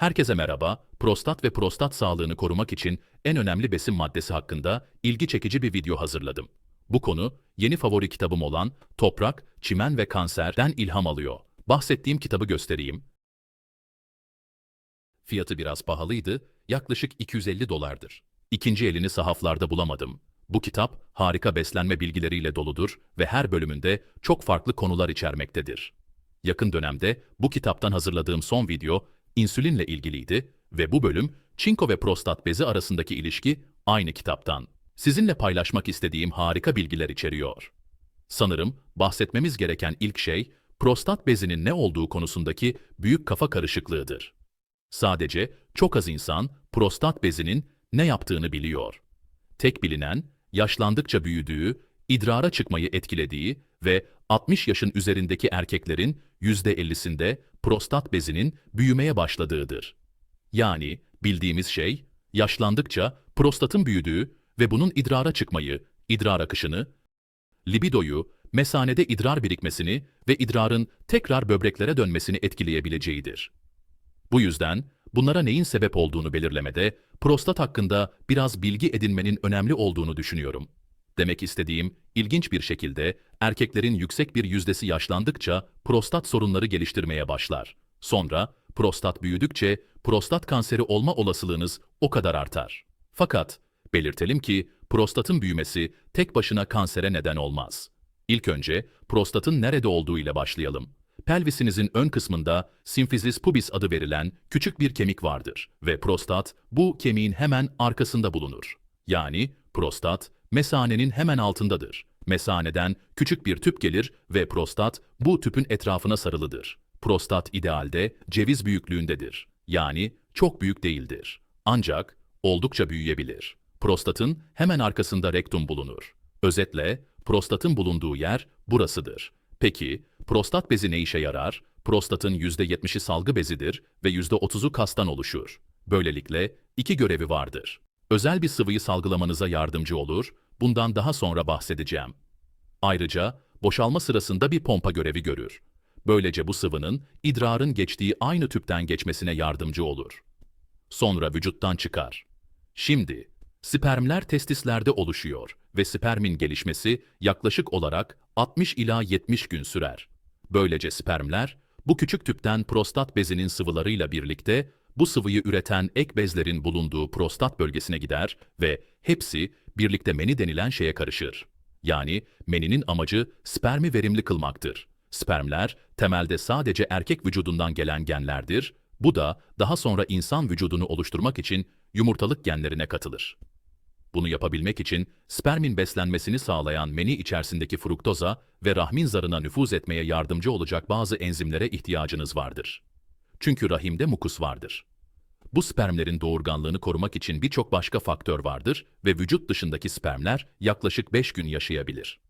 Herkese merhaba. Prostat ve prostat sağlığını korumak için en önemli besin maddesi hakkında ilgi çekici bir video hazırladım. Bu konu yeni favori kitabım olan Toprak, Çimen ve Kanser'den ilham alıyor. Bahsettiğim kitabı göstereyim. Fiyatı biraz pahalıydı, yaklaşık 250 dolardır. İkinci elini sahaflarda bulamadım. Bu kitap harika beslenme bilgileriyle doludur ve her bölümünde çok farklı konular içermektedir. Yakın dönemde bu kitaptan hazırladığım son video insülinle ilgiliydi ve bu bölüm çinko ve prostat bezi arasındaki ilişki aynı kitaptan. Sizinle paylaşmak istediğim harika bilgiler içeriyor. Sanırım bahsetmemiz gereken ilk şey prostat bezinin ne olduğu konusundaki büyük kafa karışıklığıdır. Sadece çok az insan prostat bezinin ne yaptığını biliyor. Tek bilinen, yaşlandıkça büyüdüğü, idrara çıkmayı etkilediği ve 60 yaşın üzerindeki erkeklerin %50'sinde prostat bezinin büyümeye başladığıdır. Yani bildiğimiz şey, yaşlandıkça prostatın büyüdüğü ve bunun idrara çıkmayı, idrar akışını, libidoyu, mesanede idrar birikmesini ve idrarın tekrar böbreklere dönmesini etkileyebileceğidir. Bu yüzden bunlara neyin sebep olduğunu belirlemede prostat hakkında biraz bilgi edinmenin önemli olduğunu düşünüyorum. Demek istediğim, ilginç bir şekilde erkeklerin yüksek bir yüzdesi yaşlandıkça prostat sorunları geliştirmeye başlar. Sonra prostat büyüdükçe prostat kanseri olma olasılığınız o kadar artar. Fakat belirtelim ki prostatın büyümesi tek başına kansere neden olmaz. İlk önce prostatın nerede olduğu ile başlayalım. Pelvisinizin ön kısmında simfizis pubis adı verilen küçük bir kemik vardır ve prostat bu kemiğin hemen arkasında bulunur. Yani prostat mesanenin hemen altındadır. Mesaneden küçük bir tüp gelir ve prostat bu tüpün etrafına sarılıdır. Prostat idealde ceviz büyüklüğündedir. Yani çok büyük değildir. Ancak oldukça büyüyebilir. Prostatın hemen arkasında rektum bulunur. Özetle prostatın bulunduğu yer burasıdır. Peki prostat bezi ne işe yarar? Prostatın %70'i salgı bezidir ve %30'u kastan oluşur. Böylelikle iki görevi vardır. Özel bir sıvıyı salgılamanıza yardımcı olur, bundan daha sonra bahsedeceğim. Ayrıca boşalma sırasında bir pompa görevi görür. Böylece bu sıvının idrarın geçtiği aynı tüpten geçmesine yardımcı olur. Sonra vücuttan çıkar. Şimdi spermler testislerde oluşuyor ve spermin gelişmesi yaklaşık olarak 60 ila 70 gün sürer. Böylece spermler bu küçük tüpten prostat bezinin sıvılarıyla birlikte bu sıvıyı üreten ek bezlerin bulunduğu prostat bölgesine gider ve hepsi birlikte meni denilen şeye karışır. Yani meninin amacı spermi verimli kılmaktır. Spermler temelde sadece erkek vücudundan gelen genlerdir. Bu da daha sonra insan vücudunu oluşturmak için yumurtalık genlerine katılır. Bunu yapabilmek için spermin beslenmesini sağlayan meni içerisindeki fruktoza ve rahmin zarına nüfuz etmeye yardımcı olacak bazı enzimlere ihtiyacınız vardır. Çünkü rahimde mukus vardır. Bu spermlerin doğurganlığını korumak için birçok başka faktör vardır ve vücut dışındaki spermler yaklaşık 5 gün yaşayabilir.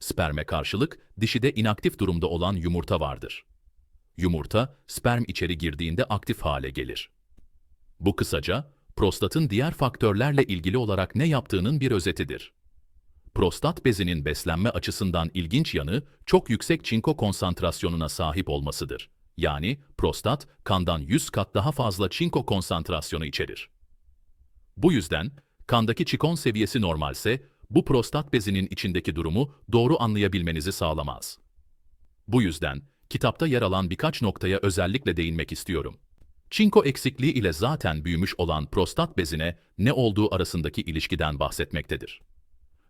Sperme karşılık dişide inaktif durumda olan yumurta vardır. Yumurta, sperm içeri girdiğinde aktif hale gelir. Bu kısaca, prostatın diğer faktörlerle ilgili olarak ne yaptığının bir özetidir. Prostat bezinin beslenme açısından ilginç yanı, çok yüksek çinko konsantrasyonuna sahip olmasıdır. Yani prostat, kandan 100 kat daha fazla çinko konsantrasyonu içerir. Bu yüzden, kandaki çikon seviyesi normalse, bu prostat bezinin içindeki durumu doğru anlayabilmenizi sağlamaz. Bu yüzden, kitapta yer alan birkaç noktaya özellikle değinmek istiyorum. Çinko eksikliği ile zaten büyümüş olan prostat bezine ne olduğu arasındaki ilişkiden bahsetmektedir.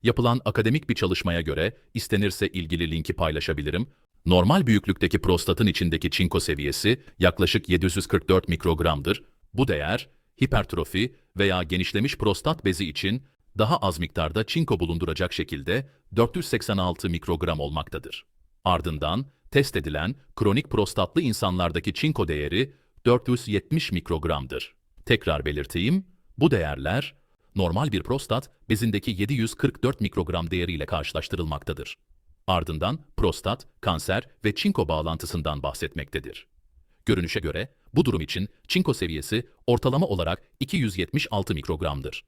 Yapılan akademik bir çalışmaya göre istenirse ilgili linki paylaşabilirim. Normal büyüklükteki prostatın içindeki çinko seviyesi yaklaşık 744 mikrogramdır. Bu değer hipertrofi veya genişlemiş prostat bezi için daha az miktarda çinko bulunduracak şekilde 486 mikrogram olmaktadır. Ardından test edilen kronik prostatlı insanlardaki çinko değeri 470 mikrogramdır. Tekrar belirteyim, bu değerler normal bir prostat bezindeki 744 mikrogram değeriyle karşılaştırılmaktadır. Ardından prostat, kanser ve çinko bağlantısından bahsetmektedir. Görünüşe göre bu durum için çinko seviyesi ortalama olarak 276 mikrogramdır.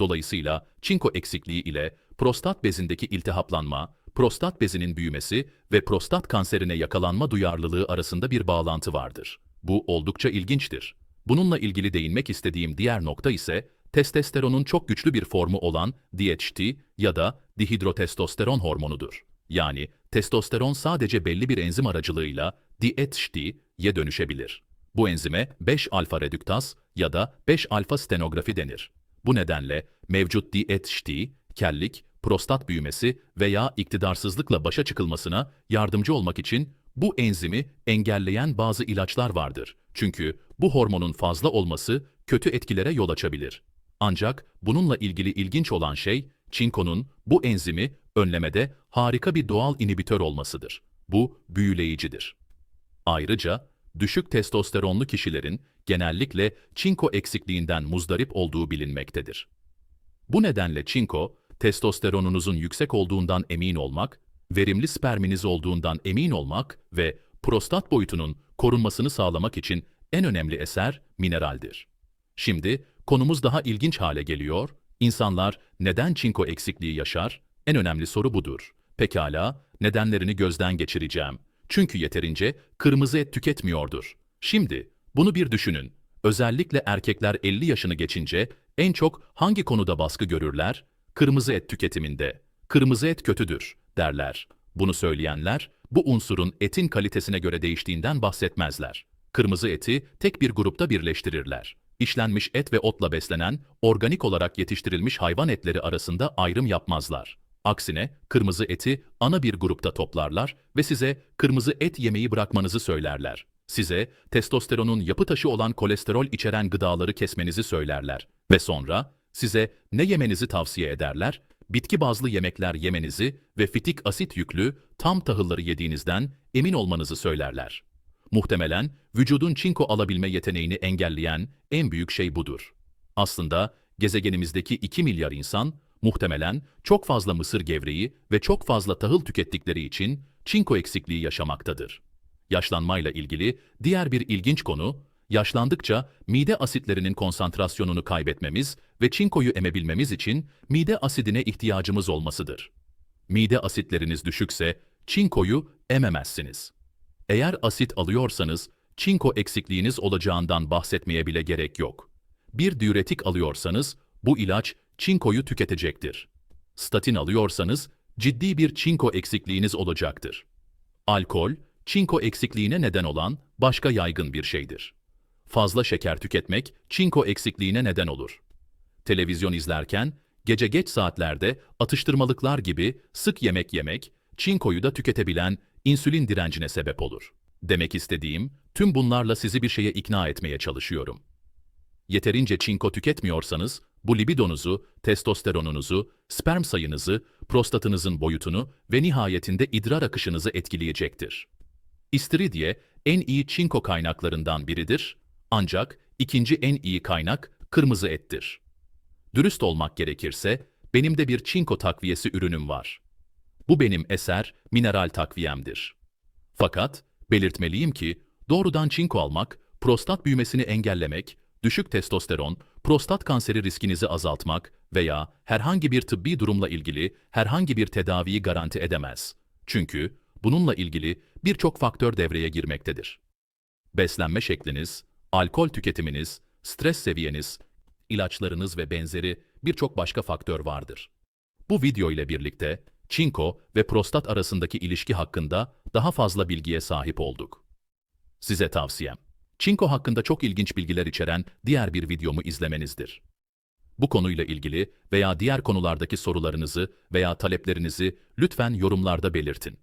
Dolayısıyla çinko eksikliği ile prostat bezindeki iltihaplanma, prostat bezinin büyümesi ve prostat kanserine yakalanma duyarlılığı arasında bir bağlantı vardır. Bu oldukça ilginçtir. Bununla ilgili değinmek istediğim diğer nokta ise testosteronun çok güçlü bir formu olan DHT ya da dihidrotestosteron hormonudur. Yani testosteron sadece belli bir enzim aracılığıyla DHT'ye dönüşebilir. Bu enzime 5-alfa redüktaz ya da 5-alfa stenografi denir. Bu nedenle mevcut DHT, kellik, prostat büyümesi veya iktidarsızlıkla başa çıkılmasına yardımcı olmak için bu enzimi engelleyen bazı ilaçlar vardır. Çünkü bu hormonun fazla olması kötü etkilere yol açabilir. Ancak bununla ilgili ilginç olan şey, çinkonun bu enzimi önlemede harika bir doğal inhibitör olmasıdır. Bu büyüleyicidir. Ayrıca düşük testosteronlu kişilerin genellikle çinko eksikliğinden muzdarip olduğu bilinmektedir. Bu nedenle çinko, testosteronunuzun yüksek olduğundan emin olmak, verimli sperminiz olduğundan emin olmak ve prostat boyutunun korunmasını sağlamak için en önemli eser mineraldir. Şimdi konumuz daha ilginç hale geliyor. İnsanlar neden çinko eksikliği yaşar? En önemli soru budur. Pekala, nedenlerini gözden geçireceğim. Çünkü yeterince kırmızı et tüketmiyordur. Şimdi bunu bir düşünün. Özellikle erkekler 50 yaşını geçince en çok hangi konuda baskı görürler? Kırmızı et tüketiminde. Kırmızı et kötüdür derler. Bunu söyleyenler bu unsurun etin kalitesine göre değiştiğinden bahsetmezler. Kırmızı eti tek bir grupta birleştirirler. İşlenmiş et ve otla beslenen, organik olarak yetiştirilmiş hayvan etleri arasında ayrım yapmazlar. Aksine kırmızı eti ana bir grupta toplarlar ve size kırmızı et yemeyi bırakmanızı söylerler. Size testosteronun yapı taşı olan kolesterol içeren gıdaları kesmenizi söylerler ve sonra size ne yemenizi tavsiye ederler? Bitki bazlı yemekler yemenizi ve fitik asit yüklü tam tahılları yediğinizden emin olmanızı söylerler. Muhtemelen vücudun çinko alabilme yeteneğini engelleyen en büyük şey budur. Aslında gezegenimizdeki 2 milyar insan muhtemelen çok fazla mısır gevreği ve çok fazla tahıl tükettikleri için çinko eksikliği yaşamaktadır. Yaşlanmayla ilgili diğer bir ilginç konu, yaşlandıkça mide asitlerinin konsantrasyonunu kaybetmemiz ve çinkoyu emebilmemiz için mide asidine ihtiyacımız olmasıdır. Mide asitleriniz düşükse çinkoyu ememezsiniz. Eğer asit alıyorsanız çinko eksikliğiniz olacağından bahsetmeye bile gerek yok. Bir diüretik alıyorsanız bu ilaç çinkoyu tüketecektir. Statin alıyorsanız ciddi bir çinko eksikliğiniz olacaktır. Alkol, çinko eksikliğine neden olan başka yaygın bir şeydir. Fazla şeker tüketmek çinko eksikliğine neden olur. Televizyon izlerken gece geç saatlerde atıştırmalıklar gibi sık yemek yemek çinkoyu da tüketebilen insülin direncine sebep olur. Demek istediğim tüm bunlarla sizi bir şeye ikna etmeye çalışıyorum. Yeterince çinko tüketmiyorsanız bu libidonuzu, testosteronunuzu, sperm sayınızı, prostatınızın boyutunu ve nihayetinde idrar akışınızı etkileyecektir. İstiridye en iyi çinko kaynaklarından biridir ancak ikinci en iyi kaynak kırmızı ettir. Dürüst olmak gerekirse benim de bir çinko takviyesi ürünüm var. Bu benim eser mineral takviyemdir. Fakat belirtmeliyim ki doğrudan çinko almak, prostat büyümesini engellemek, düşük testosteron, prostat kanseri riskinizi azaltmak veya herhangi bir tıbbi durumla ilgili herhangi bir tedaviyi garanti edemez. Çünkü bununla ilgili birçok faktör devreye girmektedir. Beslenme şekliniz, alkol tüketiminiz, stres seviyeniz, ilaçlarınız ve benzeri birçok başka faktör vardır. Bu video ile birlikte çinko ve prostat arasındaki ilişki hakkında daha fazla bilgiye sahip olduk. Size tavsiyem, çinko hakkında çok ilginç bilgiler içeren diğer bir videomu izlemenizdir. Bu konuyla ilgili veya diğer konulardaki sorularınızı veya taleplerinizi lütfen yorumlarda belirtin.